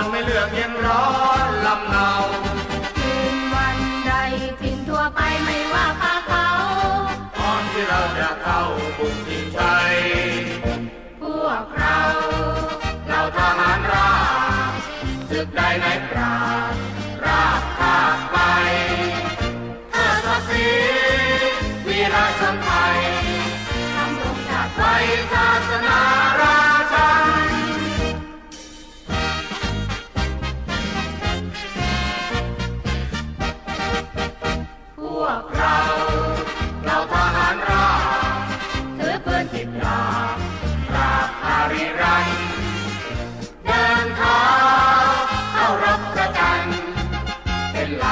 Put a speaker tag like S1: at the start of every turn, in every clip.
S1: อ
S2: น
S1: ไม่เลือกยังร้อนลำเนา
S2: คืนวันใดปินทั่วไปไม่ว่าป่าเขา
S1: ตอนที่เราจะเข้าบุกทิ้งใจ
S2: พวกเราเราทหารราบศึกใดในปราบราบทาไปเธอศักดิ์ศรีวีรชนไทยทำรงชาติไว้ศาสนา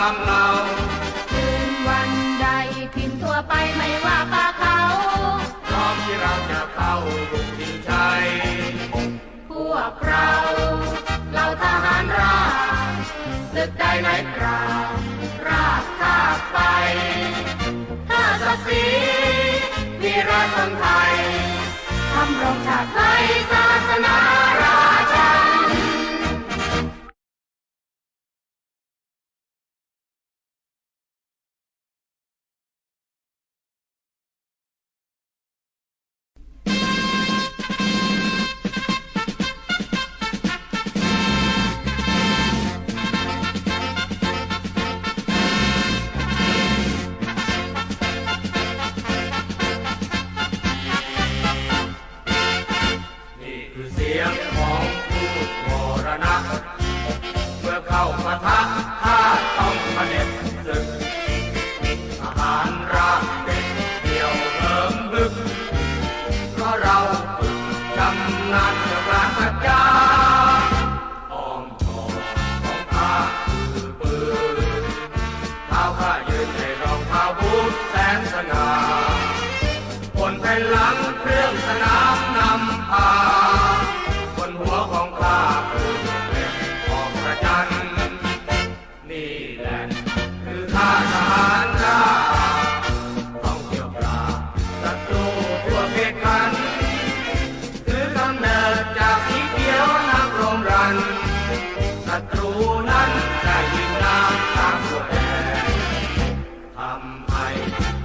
S2: ลำเราคืนวั
S1: นใดทินทั่วไปไม่ว่าป่าเขาพร้อมที่เราจะเข้าบุกทิงชัยพวกเราเราทหารราศึกใดในกราวราชข้าไปข้าศักดิ์ศรีวีรชนไทย เราฝึกกำนันจ้ากางปัญออมชอของข้าคือปืนเท้าข้ายืนเห็น haben ein.